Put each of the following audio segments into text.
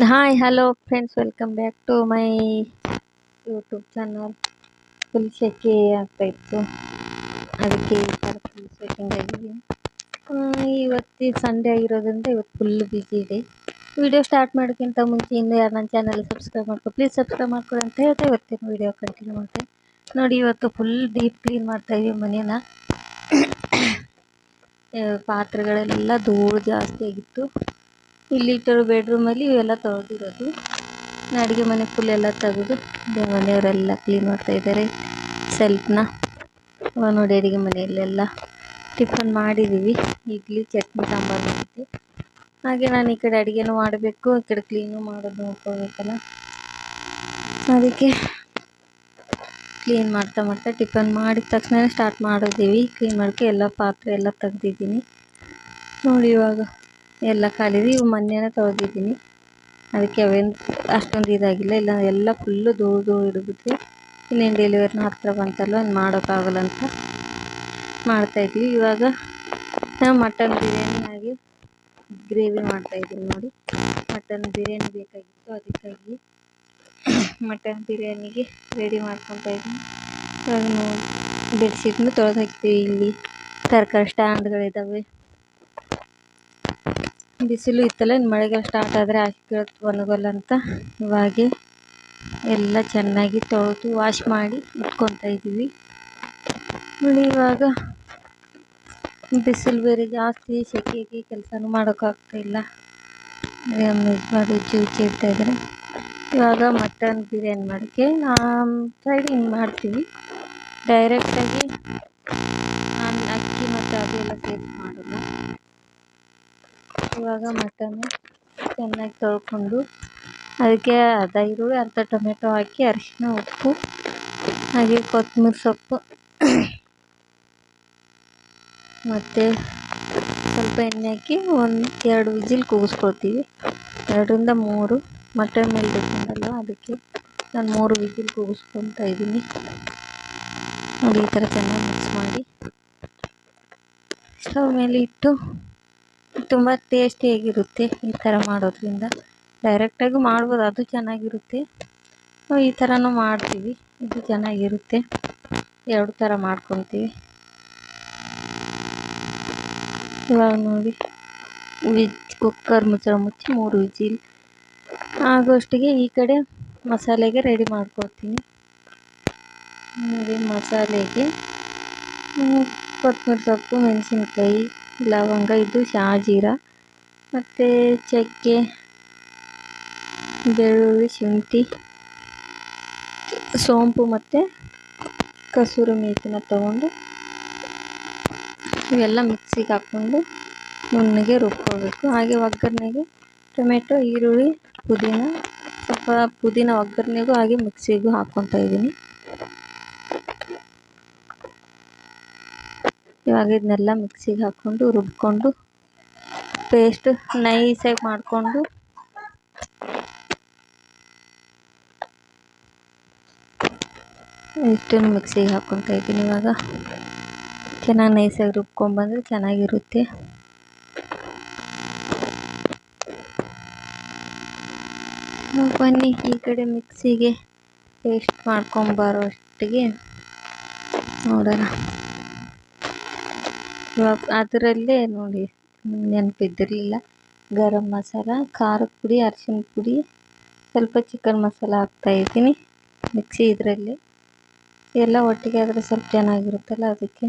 Hi hello friends welcome back to my YouTube channel full ಸೆಕೆ ಆಗ್ತಾಯಿತ್ತು ಅದಕ್ಕೆ full setting ಆಗಿದ್ದೀನಿ ಇವತ್ತು ಸಂಡೇ ಆಗಿರೋದ್ರಿಂದ ಇವತ್ತು ಫುಲ್ ಬ್ಯುಸಿ ಇದೆ. ವಿಡಿಯೋ ಸ್ಟಾರ್ಟ್ ಮಾಡೋಕ್ಕಿಂತ ಮುಂಚೆ ಇನ್ನೂ ಯಾರು ನನ್ನ ಚಾನಲ್ ಸಬ್ಸ್ಕ್ರೈಬ್ ಮಾಡ್ಕೊ ಪ್ಲೀಸ್ ಸಬ್ಸ್ಕ್ರೈಬ್ ಮಾಡ್ಕೊಳ್ಳಿ ಅಂತ ಹೇಳ್ತಾ ಇವತ್ತಿನ ವಿಡಿಯೋ ಕಂಟಿನ್ಯೂ ಮಾಡ್ತೆ ನೋಡಿ, ಇವತ್ತು ಫುಲ್ ಡೀಪ್ ಕ್ಲೀನ್ ಮಾಡ್ತಾಯಿದ್ದೀವಿ ಮನೇನ. ಪಾತ್ರೆಗಳೆಲ್ಲ ಧೂಳು ಜಾಸ್ತಿ ಆಗಿತ್ತು. ಇಲ್ಲಿ ಇಟ್ಟಿರೋ ಬೆಡ್ರೂಮಲ್ಲಿ ಇವೆಲ್ಲ ತೊಳೆದಿರೋದು. ಅಡುಗೆ ಮನೆ ಫುಲ್ ಎಲ್ಲ ತೆಗೆದು ಮನೆಯವರೆಲ್ಲ ಕ್ಲೀನ್ ಮಾಡ್ತಾ ಇದ್ದಾರೆ. ಸೆಲ್ಫ್ನ ನೋಡಿ ಅಡುಗೆ ಮನೆಯಲ್ಲೆಲ್ಲ ಟಿಫನ್ ಮಾಡಿದ್ದೀವಿ ಇಡ್ಲಿ, ಚಟ್ನಿ, ಸಾಂಬಾರು ಮಾಡಿದ್ದೆ. ಹಾಗೆ ನಾನು ಈ ಕಡೆ ಅಡುಗೆನೂ ಮಾಡಬೇಕು, ಈ ಕಡೆ ಕ್ಲೀನು ಮಾಡೋದು ನೋಡ್ಕೋಬೇಕಲ್ಲ ಅದಕ್ಕೆ ಕ್ಲೀನ್ ಮಾಡ್ತಾ ಮಾಡ್ತಾ ಟಿಫನ್ ಮಾಡಿದ ತಕ್ಷಣ ಸ್ಟಾರ್ಟ್ ಮಾಡಿದ್ದೀವಿ ಕ್ಲೀನ್ ಮಾಡೋಕ್ಕೆ ಎಲ್ಲ ಪಾತ್ರೆ ಎಲ್ಲ ತೆಗ್ದಿದ್ದೀನಿ. ನೋಡಿ ಇವಾಗ. ಎಲ್ಲ ಖಾಲಿದೆ ಇವು ಮೊನ್ನೆನೇ ತೊಳೆದಿದ್ದೀನಿ ಅದಕ್ಕೆ ಅವೇನು ಅಷ್ಟೊಂದು ಇದಾಗಿಲ್ಲ. ಇಲ್ಲ, ಎಲ್ಲ ಫುಲ್ಲು ಧೂಳು ಧೂಳು ಹಿಡಿದ್ಬಿಟ್ಟು ಇನ್ನೇನು ಡೆಲಿವರಿನ ಹತ್ತಿರ ಬಂತಲ್ಲ ಇನ್ನು ಮಾಡೋಕ್ಕಾಗಲ್ಲ ಅಂತ ಮಾಡ್ತಾಯಿದ್ವಿ ಇವಾಗ ನಾವು ಮಟನ್ ಬಿರಿಯಾನಿಯಾಗಿ ಗ್ರೇವಿ ಮಾಡ್ತಾಯಿದ್ದೀನಿ ನೋಡಿ. ಮಟನ್ ಬಿರಿಯಾನಿ ಬೇಕಾಗಿತ್ತು, ಅದಕ್ಕಾಗಿ ಮಟನ್ ಬಿರಿಯಾನಿಗೆ ರೆಡಿ ಮಾಡ್ಕೊತಾ ಇದ್ದೀನಿ. ಇವಾಗ ಬೆಡ್ಶೀಟ್ನ ತೊಳೆದು ಇಲ್ಲಿ. ತರಕಾರಿ ಸ್ಟ್ಯಾಂಡ್ಗಳಿದ್ದಾವೆ ಬಿಸಿಲು ಇತ್ತಲ್ಲ, ಇನ್ನು ಮಳೆಗಾಲ ಸ್ಟಾರ್ಟ್ ಆದರೆ ಹಾಕಿರೋದು ಒಣಗಲ್ಲ ಅಂತ. ಇವಾಗೆ ಎಲ್ಲ ಚೆನ್ನಾಗಿ ತೊಳೆದು ವಾಶ್ ಮಾಡಿ ಇಟ್ಕೊತಾ ಇದ್ದೀವಿ ನೋಡಿ ಇವಾಗ ಬಿಸಿಲು ಬೇರೆ ಜಾಸ್ತಿ, ಸೆಕೆಗೆ ಕೆಲಸನೂ ಮಾಡೋಕ್ಕಾಗ್ತಾಯಿಲ್ಲ ಯಜಮಾನ್ರು ಉಜ್ಜಿ ಇರ್ತಾಯಿದ್ರೆ ಇವಾಗ ಮಟನ್ ಬಿರಿಯಾನಿ ಮಾಡೋಕ್ಕೆ ಸೈಡ್ ಹಿಂಗೆ ಮಾಡ್ತೀವಿ. ಡೈರೆಕ್ಟಾಗಿ ನಾನು ಅಕ್ಕಿ ಮತ್ತು ಅದೆಲ್ಲ ಸೇರಿಸಿ ಮಾಡೋಲ್ಲ ಇವಾಗ ಮಟನ್ ಚೆನ್ನಾಗಿ ತೊಳ್ಕೊಂಡು ಅದಕ್ಕೆ ಅರ್ಧ ಈರುಳ್ಳಿ, ಅರ್ಧ ಟೊಮೆಟೊ ಹಾಕಿ ಅರಿಶಿನ, ಉಪ್ಪು, ಹಾಗೆ ಕೊತ್ತಂಬರಿ ಸೊಪ್ಪು ಮತ್ತು ಸ್ವಲ್ಪ ಎಣ್ಣೆ ಹಾಕಿ ಒಂದು ಎರಡು ವಿಜಿಲ್ ಕೂಗಿಸ್ಕೊಳ್ತೀವಿ. ಎರಡರಿಂದ ಮೂರು ಮಟನ್ ಮೇಲೆ ಬೇಕಂದಲ್ಲ ಅದಕ್ಕೆ ನಾನು ಮೂರು ವಿಜಿಲ್ ಕೂಗಿಸ್ಕೊತಾ ಇದ್ದೀನಿ. ನೋಡಿ ಈ ಥರ ಚೆನ್ನಾಗಿ ಮಿಕ್ಸ್ ಮಾಡಿ. ಸ್ಟವ್ ಮೇಲೆ ಇಟ್ಟು ತುಂಬ ಟೇಸ್ಟಿಯಾಗಿರುತ್ತೆ ಈ ಥರ ಮಾಡೋದ್ರಿಂದ. ಡೈರೆಕ್ಟಾಗೂ ಮಾಡ್ಬೋದು, ಅದು ಚೆನ್ನಾಗಿರುತ್ತೆ. ಈ ಥರನೂ ಮಾಡ್ತೀವಿ, ಇದು ಚೆನ್ನಾಗಿರುತ್ತೆ. ಎರಡು ಥರ ಮಾಡ್ಕೊತೀವಿ. ಇವಾಗ ನೋಡಿ, ವಿಜ್ ಕುಕ್ಕರ್ ಮುಚ್ಚಳ ಮುಚ್ಚಿ ಮೂರು ವಿಜಿಲ್ ಆಗೋಷ್ಟಿಗೆ ಈ ಕಡೆ ಮಸಾಲೆಗೆ ರೆಡಿ ಮಾಡ್ಕೊಳ್ತೀನಿ ನೋಡಿ, ಮಸಾಲೆಗೆ ಕೊತ್ತಂಬರಿ ಸೊಪ್ಪು, ಮೆಣಸಿನ್ಕಾಯಿ ಲವಂಗ, ಇದು ಶಾಜೀರ ಮತ್ತು ಚಕ್ಕೆ, ಬೆಳ್ಳುಳ್ಳಿ, ಶುಂಠಿ, ಸೋಂಪು ಮತ್ತು ಕಸೂರಿ ಮೇಥಿನ ತಗೊಂಡು ಇವೆಲ್ಲ ಮಿಕ್ಸಿಗೆ ಹಾಕ್ಕೊಂಡು ನುಣ್ಣಗೆ ರುಬ್ಕೋಬೇಕು. ಹಾಗೆ ಒಗ್ಗರಣೆಗೆ ಟೊಮೆಟೊ, ಈರುಳ್ಳಿ, ಪುದೀನ, ಸ್ವಲ್ಪ ಪುದೀನ ಒಗ್ಗರಣೆಗೂ ಹಾಗೆ ಮಿಕ್ಸಿಗೂ ಹಾಕ್ಕೊತಾ ಇದ್ದೀನಿ. ಇವಾಗ ಇದನ್ನೆಲ್ಲ ಮಿಕ್ಸಿಗೆ ಹಾಕ್ಕೊಂಡು ರುಬ್ಕೊಂಡು ಪೇಸ್ಟ್ ನೈಸಾಗಿ ಮಾಡಿಕೊಂಡು ಇಷ್ಟನ್ನು ಮಿಕ್ಸಿಗೆ ಹಾಕ್ಕೊತಾ ಇದ್ದೀನಿ ಇವಾಗ. ಚೆನ್ನಾಗಿ ನೈಸಾಗಿ ರುಬ್ಕೊಂಡ್ಬಂದ್ರೆ ಚೆನ್ನಾಗಿರುತ್ತೆ. ಬನ್ನಿ, ಈ ಕಡೆ ಮಿಕ್ಸಿಗೆ ಪೇಸ್ಟ್ ಮಾಡ್ಕೊಂಬರೋ ಅಷ್ಟಿಗೆ ನೋಡೋಣ. ಅದರಲ್ಲೇ ನೋಡಿ, ನೆನಪಿದ್ದಿರಲಿಲ್ಲ. ಗರಂ ಮಸಾಲ, ಖಾರದ ಪುಡಿ, ಅರಿಶಿನ ಪುಡಿ, ಸ್ವಲ್ಪ ಚಿಕನ್ ಮಸಾಲ ಹಾಕ್ತಾ ಇದ್ದೀನಿ ಮಿಕ್ಸಿ ಇದರಲ್ಲಿ. ಎಲ್ಲ ಒಟ್ಟಿಗೆ ಆದರೆ ಸ್ವಲ್ಪ ಚೆನ್ನಾಗಿರುತ್ತಲ್ಲ ಅದಕ್ಕೆ.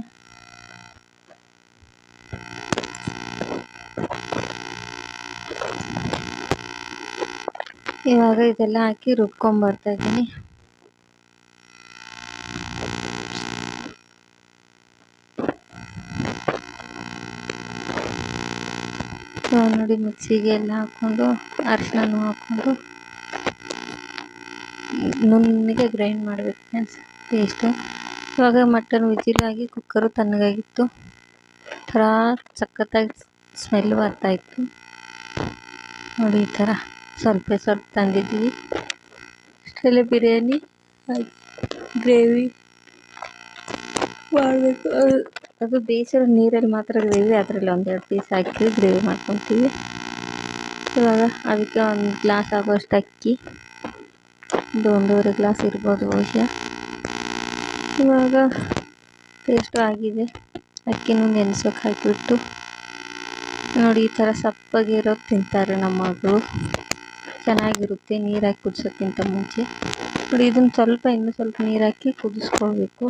ಇವಾಗ ಇದೆಲ್ಲ ಹಾಕಿ ರುಬ್ಕೊಂಬರ್ತಾ ನೋಡಿ ಮಿಕ್ಸಿಗೆ ಎಲ್ಲ ಹಾಕ್ಕೊಂಡು ಅರಿಶಿನೂ ಹಾಕ್ಕೊಂಡು ನುಣ್ಣಗೆ ಗ್ರೈಂಡ್ ಮಾಡಬೇಕು ಫ್ರೆಂಡ್ಸ್ ಪೇಸ್ಟು ಇವಾಗ ಮಟನ್ ವಿಜಿಲಾಗಿ ಕುಕ್ಕರು ತಣ್ಣಗಾಗಿತ್ತು. ಥರ ಸಖತ್ತಾಗಿ ಸ್ಮೆಲ್ ಬರ್ತಾಯಿತ್ತು. ನೋಡಿ ಈ ಥರ ಸ್ವಲ್ಪ ಸ್ವಲ್ಪ ತಂದಿದ್ದೀವಿ. ಅಷ್ಟರಲ್ಲೇ ಬಿರಿಯಾನಿ ಗ್ರೇವಿ ಮಾಡಬೇಕು. ಅದು ಬೇಯಿಸಿರೋ ನೀರಲ್ಲಿ ಮಾತ್ರ ಗ್ರೇವಿ, ಅದರಲ್ಲಿ ಒಂದೆರಡು ಪೀಸ್ ಹಾಕಿ ಗ್ರೇವಿ ಮಾಡ್ಕೊತೀವಿ. ಇವಾಗ ಅದಕ್ಕೆ ಒಂದು ಗ್ಲಾಸ್ ಆಗೋಷ್ಟು ಅಕ್ಕಿ, ಒಂದು ಒಂದೂವರೆ ಗ್ಲಾಸ್ ಇರ್ಬೋದು ಬಹುಶಃ. ಇವಾಗ ಟೇಸ್ಟು ಆಗಿದೆ. ಅಕ್ಕಿನೂ ನೆನೆಸೋಕೆ ಹಾಕಿಬಿಟ್ಟು. ನೋಡಿ, ಈ ಥರ ಸಪ್ಪಗಿರೋದು ತಿಂತಾರೆ ನಮ್ಮ ಮಗಳು. ಚೆನ್ನಾಗಿರುತ್ತೆ, ನೀರು ಹಾಕಿ ಕುದಿಸೋಕ್ಕಿಂತ ಮುಂಚೆ. ನೋಡಿ, ಇದನ್ನು ಸ್ವಲ್ಪ, ಇನ್ನೂ ಸ್ವಲ್ಪ ನೀರು ಹಾಕಿ ಕುದಿಸ್ಕೊಳ್ಬೇಕು.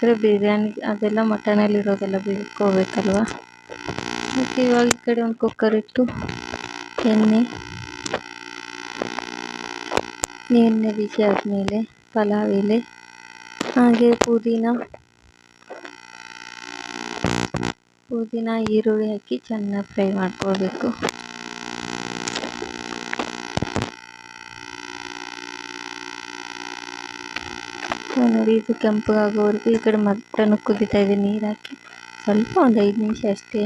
ಅಂದರೆ ಬಿರಿಯಾನಿ ಅದೆಲ್ಲ ಮಟನಲ್ಲಿರೋದೆಲ್ಲ ಬೇಯ್ಕೋಬೇಕಲ್ವ ಮತ್ತು ಇವಾಗ ಈ ಕಡೆ ಒಂದು ಕುಕ್ಕರ್ ಇಟ್ಟು ಎಣ್ಣೆ ಎಣ್ಣೆ ಬಿಸಿ ಆದಮೇಲೆ ಪಲಾವ್ ಎಲೆ, ಹಾಗೆ ಪುದೀನ ಪುದೀನ, ಈರುಳ್ಳಿ ಹಾಕಿ ಚೆನ್ನಾಗಿ ಫ್ರೈ ಮಾಡ್ಕೊಳ್ಬೇಕು. ನೋಡಿ, ಇದು ಕೆಂಪಗಾಗೋವರೆಗೂ ಈ ಕಡೆ ಮಟನ್ ಕುದೀತಾ ಇದೆ, ನೀರು ಹಾಕಿ. ಸ್ವಲ್ಪ ಒಂದು ಐದು ನಿಮಿಷ ಅಷ್ಟೇ.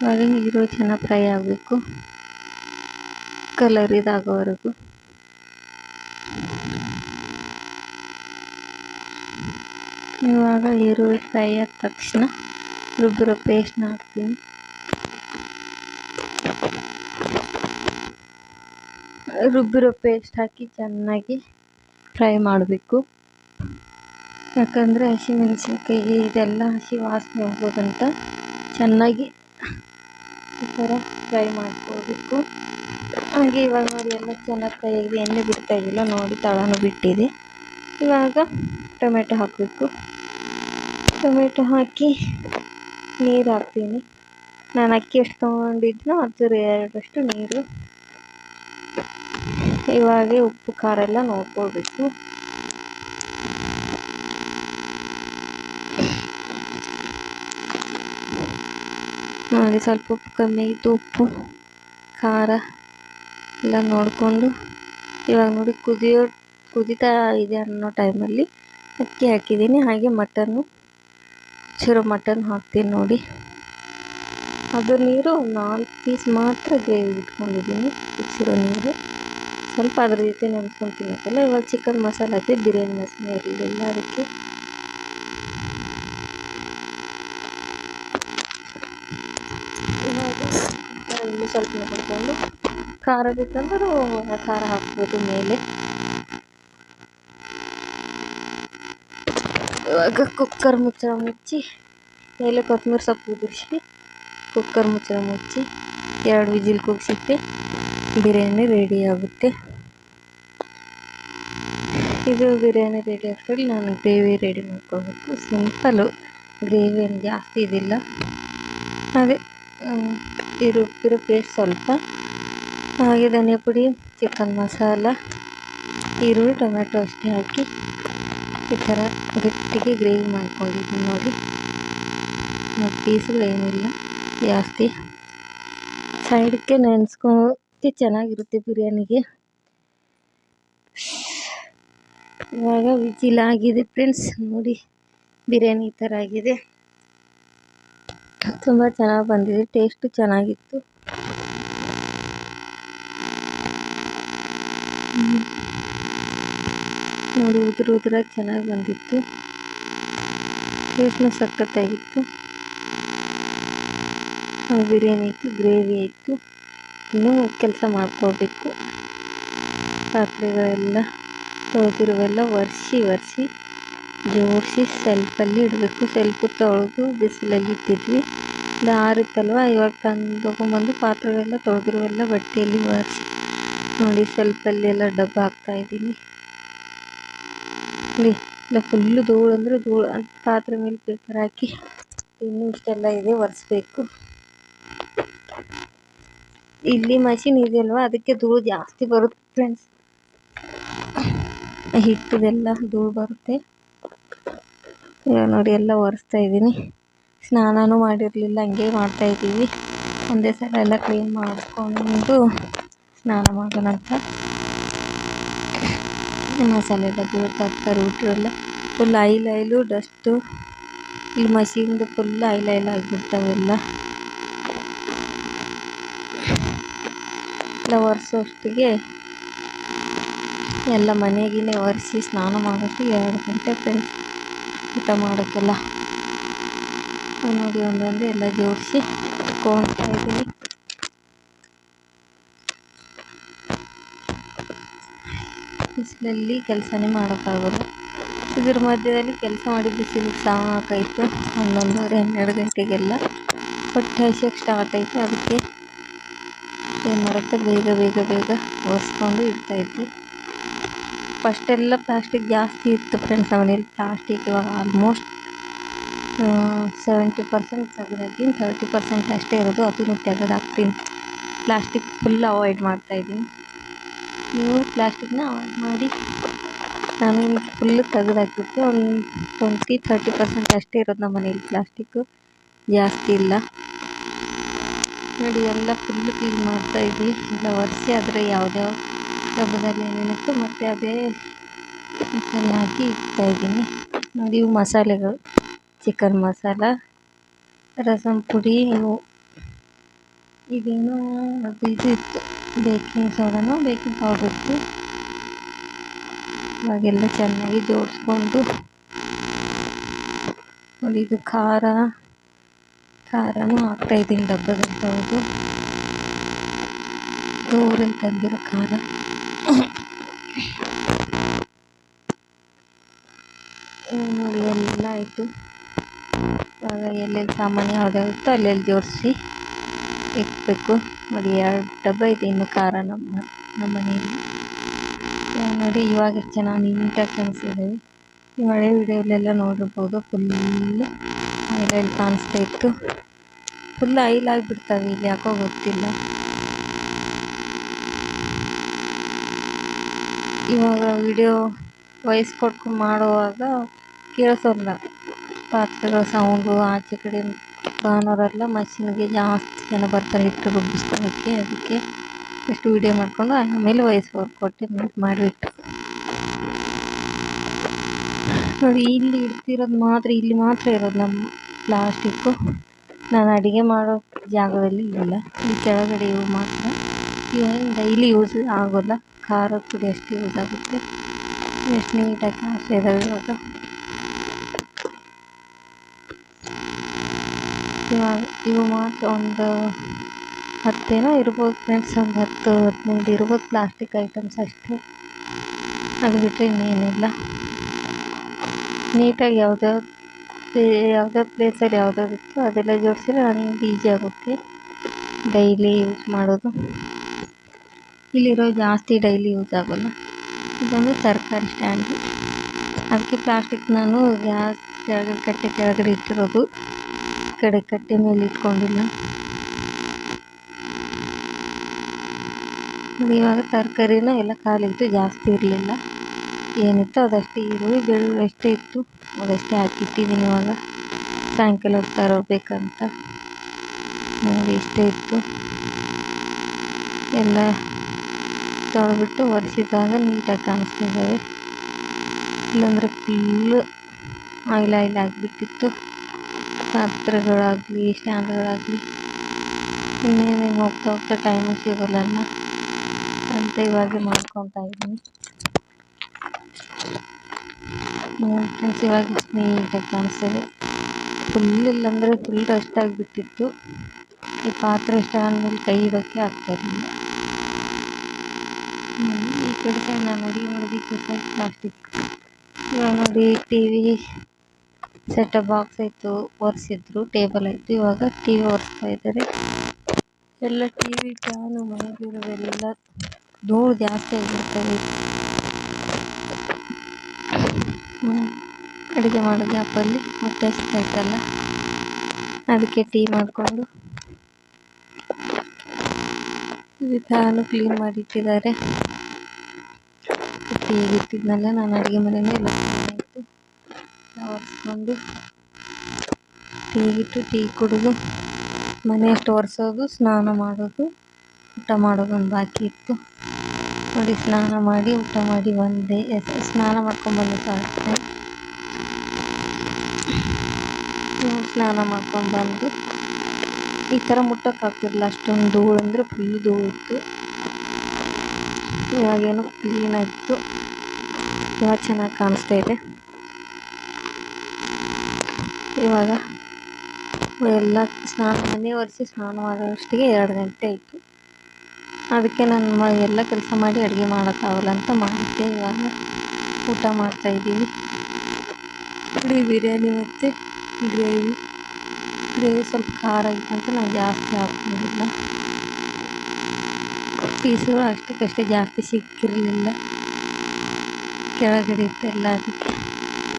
ಇವಾಗ ಈರುಳ್ಳಿ ಚೆನ್ನಾಗಿ ಫ್ರೈ ಆಗಬೇಕು. ಕಲರ್ ಇದಾಗೋವರೆಗೂ. ಇವಾಗ ಈರುಳ್ಳಿ ಫ್ರೈ ಆದ ತಕ್ಷಣ ರುಬ್ಬಿರೋ ಪೇಸ್ಟ್ನ ಹಾಕ್ತೀನಿ. ರುಬ್ಬಿರೋ ಪೇಸ್ಟ್ ಹಾಕಿ ಚೆನ್ನಾಗಿ ಫ್ರೈ ಮಾಡಬೇಕು. ಯಾಕಂದರೆ ಹಸಿಮೆಣಸಿನ್ಕಾಯಿ ಇದೆಲ್ಲ ಹಸಿ ವಾಸನೆ ಹೋಗೋದಂತ ಚೆನ್ನಾಗಿ ಈ ಥರ ಫ್ರೈ ಮಾಡ್ಕೋಬೇಕು ಹಾಗೆ ಇವಾಗ ನೋಡಿ ಎಲ್ಲ ಚೆನ್ನಾಗಿ ಫ್ರೈ ಎಣ್ಣೆ ಬಿಡ್ತಾ ಇದ್ದಿಲ್ಲ ನೋಡಿ ತಳನೂ ಬಿಟ್ಟಿದೆ. ಇವಾಗ ಟೊಮೆಟೊ ಹಾಕಬೇಕು. ಟೊಮೆಟೊ ಹಾಕಿ ನೀರು ಹಾಕ್ತೀನಿ. ನಾನು ಅಕ್ಕಿ ಎಷ್ಟು ತೊಗೊಂಡಿದ್ನೋ ಅದರ ಎರಡರಷ್ಟು ನೀರು ಇವಾಗ ಉಪ್ಪು, ಖಾರ ಎಲ್ಲ ನೋಡ್ಕೊಳ್ಬೇಕು. ನೋಡಿ ಸ್ವಲ್ಪ ಉಪ್ಪು ಕಮ್ಮಿ ಇತ್ತು ಉಪ್ಪು, ಖಾರ ಎಲ್ಲ ನೋಡಿಕೊಂಡು ಇವಾಗ ನೋಡಿ ಕುದಿಯೋ, ಕುದೀತಾ ಇದೆ ಅನ್ನೋ ಟೈಮಲ್ಲಿ ಅಕ್ಕಿ ಹಾಕಿದ್ದೀನಿ. ಹಾಗೆ ಮಟನ್ನು ಕುದಿಸಿರೋ ಮಟನ್ ಹಾಕ್ತೀನಿ ನೋಡಿ. ಅದು ನೀರು ನಾಲ್ಕು ಪೀಸ್ ಮಾತ್ರ ಗ್ರೇವಿ ಇಟ್ಕೊಂಡಿದ್ದೀನಿ ಕುದಿಸಿರೋ ನೀರು. ಸ್ವಲ್ಪ ಅದ್ರ ಜೊತೆ ನೆನೆಸ್ಕೊಂಡು ತಿನ್ನೋಕ್ಕಲ್ಲ ಇವಾಗ ಚಿಕನ್ ಮಸಾಲೆ ಹಾಕಿ ಬಿರಿಯಾನಿ ಮಸಾಲೆ ಇರಲಿಲ್ಲ ಅದಕ್ಕೆ. ಇನ್ನೂ ಸ್ವಲ್ಪ ನೋಡ್ಕೊಂಡು ಖಾರ ಬೇಕಂದ್ರೆ ಖಾರ ಹಾಕ್ಬೋದು ಮೇಲೆ. ಇವಾಗ ಕುಕ್ಕರ್ ಮುಚ್ಚಳ ಮುಚ್ಚಿ, ಮೇಲೆ ಕೊತ್ತಂಬರಿ ಸೊಪ್ಪು ಉದುರಿಸಿ ಕುಕ್ಕರ್ ಮುಚ್ಚಳ ಮುಚ್ಚಿ, ಎರಡು ವಿಜಿಲ್ ಕುಗ್ಸಿಟ್ಟು ಬಿರಿಯಾನಿ ರೆಡಿ ಆಗುತ್ತೆ. ಇದು ಬಿರಿಯಾನಿ ರೆಡಿ ಆಗ್ತದೆ ನಾನು ಗ್ರೇವಿ ರೆಡಿ ಮಾಡ್ಕೋಬೇಕು. ಸಿಂಪಲ್ಲು ಗ್ರೇವಿ ಏನು ಜಾಸ್ತಿ ಇದಿಲ್ಲ. ಅದೇ ಇರು, ಇರೋ ಪೇಸ್ಟ್ ಸ್ವಲ್ಪ. ಹಾಗೆ ಧನಿಯಾ ಪುಡಿ ಚಿಕನ್ ಮಸಾಲ, ಈರುಳ್ಳಿ ಟೊಮೆಟೊ ಅಷ್ಟೇ ಹಾಕಿ ಈ ಥರ ಗಟ್ಟಿಗೆ ಗ್ರೇವಿ ಮಾಡ್ಕೊಂಡಿದ್ದೀನಿ ನೋಡಿ. ಪೀಸ್ಗಳೇನಿಲ್ಲ ಜಾಸ್ತಿ. ಸೈಡ್ಗೆ ನೆನೆಸ್ಕೋಕ್ಕೆ ಚೆನ್ನಾಗಿರುತ್ತೆ ಬಿರಿಯಾನಿಗೆ. ಇವಾಗ ವಿಜಿಲ್ ಆಗಿದೆ ಫ್ರೆಂಡ್ಸ್. ನೋಡಿ, ಬಿರಿಯಾನಿ ಥರ ಆಗಿದೆ. ತುಂಬ ಚೆನ್ನಾಗಿ ಬಂದಿದೆ, ಟೇಸ್ಟು ಚೆನ್ನಾಗಿತ್ತು. ನೋಡಿ, ಉದುರು ಉದುರಾಗಿ ಚೆನ್ನಾಗಿ ಬಂದಿತ್ತು. ಟೇಸ್ಟ್ನು ಸಖತ್ತಾಗಿತ್ತು. ಬಿರಿಯಾನಿ ಇತ್ತು ಗ್ರೇವಿ ಇತ್ತು ಇನ್ನೂ ಕೆಲಸ ಮಾಡ್ಕೋಬೇಕು. ಪಾತ್ರೆಗಳೆಲ್ಲ ತೊಳೆದಿರುವೆಲ್ಲ ಒರೆಸಿ ಒರೆಸಿ ಜೋಡಿಸಿ ಸೆಲ್ಫಲ್ಲಿ ಇಡಬೇಕು. ಸೆಲ್ಫು ತೊಳೆದು ಬಿಸಿಲಲ್ಲಿ ಇಟ್ಟಿದ್ವಿ. ಇದು ಆರಿತ್ತಲ್ವ ಇವಾಗ ತಂದು ತೊಗೊಂಬಂದು ಪಾತ್ರೆಗಳೆಲ್ಲ ತೊಳೆದಿರುವೆಲ್ಲ ಬಟ್ಟೆಯಲ್ಲಿ ಒರೆಸಿ. ನೋಡಿ ಸೆಲ್ಫಲ್ಲಿ ಎಲ್ಲ ಡಬ್ಬ ಹಾಕ್ತಾಯಿದ್ದೀನಿ ಇಲ್ಲಿ ಇಲ್ಲ ಫುಲ್ಲು ಧೂಳು ಅಂದರೆ ಧೂಳು. ಪಾತ್ರೆ ಮೇಲೆ ಪೇಪರ್ ಹಾಕಿ ಇನ್ನೂ ಇಷ್ಟೆಲ್ಲ ಇದೆ, ಒರೆಸ್ಬೇಕು. ಇಲ್ಲಿ ಮಷಿನ್ ಇದೆಯಲ್ವ? ಅದಕ್ಕೆ ಧೂಳು ಜಾಸ್ತಿ ಬರುತ್ತೆ ಫ್ರೆಂಡ್ಸ್ ಹಿಟ್ಟಿದೆಲ್ಲ ಧೂಳು ಬರುತ್ತೆ. ನೋಡಿ ಎಲ್ಲ ಒರೆಸ್ತಾ ಇದ್ದೀನಿ. ಸ್ನಾನನೂ ಮಾಡಿರಲಿಲ್ಲ, ಹಂಗೆ ಮಾಡ್ತಾಯಿದ್ದೀವಿ ಒಂದೇ ಸಲ ಎಲ್ಲ ಕ್ಲೀನ್ ಮಾಡಿಸ್ಕೊಂಡು ಸ್ನಾನ ಮಾಡೋಣ ಅಂತ. ಮಸಾಲೆ ಎಲ್ಲ ತರಕಾರಿ ಊಟರೆಲ್ಲ ಫುಲ್ ಆಯಿಲ್ ಆಯಿಲು ಡಸ್ಟು ಇಲ್ಲಿ ಮಷೀನ್ದು ಫುಲ್ ಆಯಿಲ್ ಆಯಿಲ್ ಆಗಿಬಿಡ್ತಾವೆಲ್ಲ ಎಲ್ಲ ಒರೆಸೋಷ್ಟಿಗೆ ಎಲ್ಲ ಮನೆಗಿನೇ ಒರೆಸಿ ಸ್ನಾನ ಮಾಡೋಕ್ಕೆ ಎರಡು ಗಂಟೆ ಫ್ರೆಂಡ್ಸ್ ಊಟ ಮಾಡೋಕ್ಕೆಲ್ಲ. ನೋಡಿ ಒಂದೊಂದು ಎಲ್ಲ ಜೋಡಿಸಿ ಇಟ್ಕೊಳ್ತಾ ಇದ್ದೀನಿ. ಬಿಸಿಲಲ್ಲಿ ಕೆಲಸನೇ ಮಾಡೋಕ್ಕಾಗೋದು ಇದ್ರ ಮಧ್ಯದಲ್ಲಿ ಕೆಲಸ ಮಾಡಿ ಬಿಸಿಲಿಗೆ ಸಾಕಾಯಿತು ಹನ್ನೊಂದುವರೆ ಹನ್ನೆರಡು ಗಂಟೆಗೆಲ್ಲ ಹೊಟ್ಟೆ ಹಸಿಯಕ್ಕೆ ಸ್ಟಾರ್ಟ್ ಆಯಿತು. ಅದಕ್ಕೆ ಏನು ಮಾಡುತ್ತೆ? ಬೇಗ ಬೇಗ ಬೇಗ ಒರೆಸ್ಕೊಂಡು ಇಡ್ತಾಯಿದ್ವಿ ಫಸ್ಟೆಲ್ಲ ಪ್ಲಾಸ್ಟಿಕ್ ಜಾಸ್ತಿ ಇತ್ತು ಫ್ರೆಂಡ್ಸ್ ಮನೇಲಿ ಪ್ಲಾಸ್ಟಿಕ್ ಇವಾಗ ಆಲ್ಮೋಸ್ಟ್ ಸೆವೆಂಟಿ ಪರ್ಸೆಂಟ್ ತೆಗೆದಾಕಿನಿ ತರ್ಟಿ ಪರ್ಸೆಂಟ್ ಅಷ್ಟೇ ಇರೋದು. ಅದನ್ನು ತೆಗೆದಾಕ್ತೀನಿ ಪ್ಲಾಸ್ಟಿಕ್ ಫುಲ್ ಅವಾಯ್ಡ್ ಮಾಡ್ತಾಯಿದ್ದೀನಿ ನೀವು ಪ್ಲಾಸ್ಟಿಕ್ನ ಅವಾಯ್ಡ್ ಮಾಡಿ, ನಾನು ಫುಲ್ಲು ತೆಗೆದಾಕ್ಬಿಟ್ಟು ಒಂದು ಟ್ವೆಂಟಿ ತರ್ಟಿ ಪರ್ಸೆಂಟ್ ಅಷ್ಟೇ ಇರೋದು ನಮ್ಮ ಮನೇಲಿ ಪ್ಲಾಸ್ಟಿಕ್ಕು ಜಾಸ್ತಿ ಇಲ್ಲ. ನೋಡಿ, ಎಲ್ಲ ಫುಲ್ಲು ಕ್ಲೀನ್ ಮಾಡ್ತಾಯಿದ್ವಿ ಎಲ್ಲ ಒರೆಸಿ ಆದರೆ ಯಾವುದ್ಯಾವ ಡಬ್ಬದಲ್ಲಿ ಏನೇನಿತ್ತು ಮತ್ತು ಅದೇ ಚೆನ್ನಾಗಿ ಹಾಕಿ ಇಡ್ತಾಯಿದ್ದೀನಿ ನೋಡಿ, ಇವು ಮಸಾಲೆಗಳು. ಚಿಕನ್ ಮಸಾಲ ರಸಮ್ ಪುಡಿ, ಇವು. ಇದೇನೋ ಅದು ಇದು ಇತ್ತು. ಬೇಕಿಂಗ್ ಸೋಡಾನು ಬೇಕಿಂಗ್ ಪೌಡರ್ ಇತ್ತು. ಇವಾಗೆಲ್ಲ ಚೆನ್ನಾಗಿ ಜೋಡಿಸ್ಕೊಂಡು. ನೋಡಿ, ಇದು ಖಾರ, ಖಾರನೂ ಹಾಕ್ತಾಯಿದ್ದೀನಿ ಡಬ್ಬದಲ್ಲಿ. ಹೌದು. ದೂರಲ್ಲಿ ತಂದಿರೋ ಖಾರ. ನೋಡಿ ಎಲ್ಲ ಆಯಿತು ಇವಾಗ ಎಲ್ಲೆಲ್ಲಿ ಸಾಮಾನ್ಯ ಯಾವುದಾಗುತ್ತೋ ಅಲ್ಲೆಲ್ಲಿ ಜೋಡಿಸಿ ಇಟ್ಬೇಕು ನೋಡಿ, ಎರಡು ಡಬ್ಬ ಇದೆ ಇನ್ನು ಖಾರ ನಮ್ಮ ನಮ್ಮ ಮನೆಯಲ್ಲಿ. ನೋಡಿ, ಇವಾಗ ಚೆನ್ನಾಗಿ ನೀಟಾಗಿ ಕಾಣಿಸ್ತಿದ್ದಾವೆ. ಈ ಹಳೆ ವಿಡಿಯೋಲೆಲ್ಲ ನೋಡಿರ್ಬೋದು. ಫುಲ್ಲು ಆಯಿಲ್ ಕಾಣಿಸ್ತಾ ಇತ್ತು. ಫುಲ್ ಆಯಿಲ್ ಆಗಿಬಿಡ್ತವೆ. ಇಲ್ಲಿ ಯಾಕೋ ಗೊತ್ತಿಲ್ಲ. ಇವಾಗ ವಿಡಿಯೋ ವಾಯ್ಸ್ ಕೊಟ್ಟು ಮಾಡುವಾಗ ಕೇಳಿಸೋಲ್ಲ ಪಾತ್ರೆಗಳ ಸೌಂಡು ಆಚೆ ಕಡೆ ಕಾಣೋರೆಲ್ಲ ಮಷಿನ್ಗೆ ಜಾಸ್ತಿ ಜನ ಬರ್ತಾರೆ ಹಿಟ್ಟು ರುಬ್ಬಿಸ್ಕೊಳ್ಳೋಕ್ಕೆ ಅದಕ್ಕೆ ಎಷ್ಟು ವಿಡಿಯೋ ಮಾಡಿಕೊಂಡು ಆಮೇಲೆ ವಾಯ್ಸ್ ಓವರ್ ಕೊಟ್ಟು ಮ್ಯೂಟ್ ಮಾಡಿಬಿಟ್ಟು. ನೋಡಿ, ಇಲ್ಲಿ ಇಡ್ತಿರೋದು ಮಾತ್ರ, ಇಲ್ಲಿ ಮಾತ್ರ ಇರೋದು ನಮ್ಮ ಪ್ಲಾಸ್ಟಿಕ್ಕು ನಾನು ಅಡುಗೆ ಮಾಡೋ ಜಾಗದಲ್ಲಿ ಇಲ್ಲ. ಈ ಕೆಳಗಡೆ ಇವು ಮಾತ್ರ. ಇವೇನು ಡೈಲಿ ಯೂಸ್ ಆಗೋಲ್ಲ. ಖಾರದ ಪುಡಿ ಅಷ್ಟೇ ಯೂಸ್ ಆಗುತ್ತೆ. ಎಷ್ಟು ನೀಟಾಗಿ ಇದಾವೆ ಇವಾಗ ಇವಾಗ ಇವು ಮಾತ್ರ ಒಂದು ಹತ್ತೇನೋ ಇರ್ಬೋದು ಫ್ರೆಂಡ್ಸ್ ಒಂದು ಹತ್ತು, ಹದಿನೈದು ಇರ್ಬೋದು ಪ್ಲಾಸ್ಟಿಕ್ ಐಟಮ್ಸ್ ಅಷ್ಟೇ. ಅದು ಬಿಟ್ಟರೆ ಇನ್ನೇನಿಲ್ಲ. ನೀಟಾಗಿ ಯಾವ್ದಾವ್ದು ಯಾವುದೋ ಪ್ಲೇಸಲ್ಲಿ ಯಾವುದಾದ್ರು ಇತ್ತು, ಅದೆಲ್ಲ ಜೋಡಿಸಿದ್ರೆ ನನಗೆ ಈಸಿ ಆಗುತ್ತೆ. ಡೈಲಿ ಯೂಸ್ ಮಾಡೋದು. ಇಲ್ಲಿರೋ ಜಾಸ್ತಿ ಡೈಲಿ ಯೂಸ್ ಆಗೋಲ್ಲ. ಇದೊಂದು ತರಕಾರಿ ಸ್ಟ್ಯಾಂಡು. ಅದಕ್ಕೆ ಪ್ಲಾಸ್ಟಿಕ್ ನಾನು ಗ್ಯಾಸ್ ಕೆಳಗಡೆ ಕಟ್ಟೆ ಕೆಳಗಡೆ ಇಟ್ಟಿರೋದು. ಕಡೆ ಕಟ್ಟೆ ಮೇಲೆ ಇಟ್ಕೊಂಡಿಲ್ಲ. ಇವಾಗ ತರಕಾರಿನ ಎಲ್ಲ ಖಾಲಿತ್ತು ಜಾಸ್ತಿ ಇರಲಿಲ್ಲ. ಏನಿತ್ತು ಅದಷ್ಟೇ ಈರುಳ್ಳಿ, ಬೆಳ್ಳುಳ್ಳಿ ಅಷ್ಟೇ ಇತ್ತು. ಅದಷ್ಟೇ ಹಾಕಿಟ್ಟಿದ್ದೀನಿ ಇವಾಗ. ಸಾಯಂಕಾಲ ಹೋಗ್ತಾ ತರಬೇಕಂತ ನೋಡಿ, ಇಷ್ಟೇ ಇತ್ತು. ಎಲ್ಲ ತೊಳೆದ್ಬಿಟ್ಟು ಒರೆಸಿದಾಗ ನೀಟಾಗಿ ಕಾಣಿಸ್ತಾ ಇಲ್ಲ ಇಲ್ಲಾಂದರೆ ಫುಲ್ ಆಯಿಲ್ ಆಯಿಲ್ ಆಗಿಬಿಟ್ಟಿತ್ತು. ಪಾತ್ರೆಗಳಾಗಲಿ, ಸ್ಟ್ಯಾಂಡ್ಗಳಾಗಲಿ, ಇನ್ನೇನೇನು ಹೋಗ್ತಾ ಹೋಗ್ತಾ ಟೈಮು ಸಿಗೋಲ್ಲ ಅಂತ ಇವಾಗೆ ಮಾಡ್ಕೊತಾ ಇದ್ದೀನಿ. ಫ್ರೆಂಡ್ಸ್ ಇವಾಗ ನೀಟಾಗಿ ಕಾಣಿಸ್ತಿದೆ. ಫುಲ್ ಇಲ್ಲಾಂದರೆ ಫುಲ್ ಡಸ್ಟ್ ಆಗಿಬಿಟ್ಟಿತ್ತು. ಈ ಪಾತ್ರೆ ಸ್ಟ್ಯಾಂಡ್ ಮೇಲೆ ಕೈ ಇಡೋಕ್ಕೆ ಆಗ್ತಾ ಇರಲಿಲ್ಲ. ಈ ಕಡೆ ಎಲ್ಲ ನೋಡಿ ಈ ಪ್ಲಾಸ್ಟಿಕ್ ಇವಾಗ ನೋಡಿ ಟಿ ವಿ ಸೆಟಪ್ ಬಾಕ್ಸ್ ಆಯಿತು, ಒರೆಸಿದ್ರು ಟೇಬಲ್ ಆಯಿತು, ಇವಾಗ ಟಿ ವಿ ಒರೆಸ್ತಾ ಇದ್ದಾರೆ. ಎಲ್ಲ ಟಿ ವಿ ಫ್ಯಾನು ಇರೋದೆಲ್ಲ ಧೂಳು ಜಾಸ್ತಿ ಆಗಿರ್ತವೆ ಅಡುಗೆ ಮಾಡೋ ಗ್ಯಾಪಲ್ಲಿ ಹೊಟ್ಟೆ ಆಯ್ತಲ್ಲ ಅದಕ್ಕೆ ಟೀ ಮಾಡಿಕೊಂಡು ಇದು ಫ್ಯಾನು ಕ್ಲೀನ್ ಮಾಡಿಟ್ಟಿದ್ದಾರೆ. ಇಟ್ಟಿದ್ದಾರೆ ಇಟ್ಟಿದ್ನಲ್ಲ ನಾನು ಅಡುಗೆ ಮನೆಯೇ ಎಲ್ಲ ಆಯಿತು. ಒರೆಸ್ಕೊಂಡು ಟೀ ಇಟ್ಟು ಟೀ ಕುಡಿದು ಮನೆ ಒರೆಸೋದು ಸ್ನಾನ ಮಾಡೋದು, ಊಟ ಮಾಡೋದು ಒಂದು ಬಾಕಿ ಇತ್ತು. ನೋಡಿ, ಸ್ನಾನ ಮಾಡಿ, ಊಟ ಮಾಡಿ ಬಂದೆ. ಸ್ನಾನ ಮಾಡ್ಕೊಂಡ್ಬಂದೆ ಸಾಕು. ಸ್ನಾನ ಮಾಡ್ಕೊಂಡ್ಬಂದು ಈ ಥರ ಮುಟ್ಟೋಕ್ಕಾಗ್ತಿರಲಿಲ್ಲ ಅಷ್ಟೊಂದು ಧೂಳು ಅಂದರೆ ಫುಲ್ ಧೂಳು ಇತ್ತು. ಇವಾಗೇನು ಕ್ಲೀನ್ ಆಯಿತು. ಇವಾಗ ಚೆನ್ನಾಗಿ ಕಾಣಿಸ್ತಾ ಇದೆ. ಇವಾಗ ಎಲ್ಲ ಸ್ನಾನ ಮನೆ ಒರೆಸಿ ಸ್ನಾನ ಮಾಡೋಷ್ಟಿಗೆ ಎರಡು ಗಂಟೆ ಆಯಿತು. ಅದಕ್ಕೆ ನಾನು ಎಲ್ಲ ಕೆಲಸ ಮಾಡಿ ಅಡುಗೆ ಮಾಡೋಕ್ಕಾಗಲ್ಲ ಅಂತ ಮಾಡಿದ್ದೆ. ಇವಾಗ ಊಟ ಮಾಡ್ತಾಯಿದ್ದೀವಿ ಇಡೀ ಬಿರಿಯಾನಿ ಮತ್ತು ಗ್ರೇವಿ ಗ್ರೇವಿ ಸ್ವಲ್ಪ ಖಾರ ಐತೆ ಅಂತ ನಾನು ಜಾಸ್ತಿ ಹಾಕೊಂಡಿಲ್ಲ ಪೀಸ್ಗಳು ಅಷ್ಟಕ್ಕಷ್ಟೇ ಜಾಸ್ತಿ ಸಿಕ್ಕಿರಲಿಲ್ಲ. ಕೆಳಗಡೆ ಇತ್ತೆಲ್ಲ ಅದಕ್ಕೆ.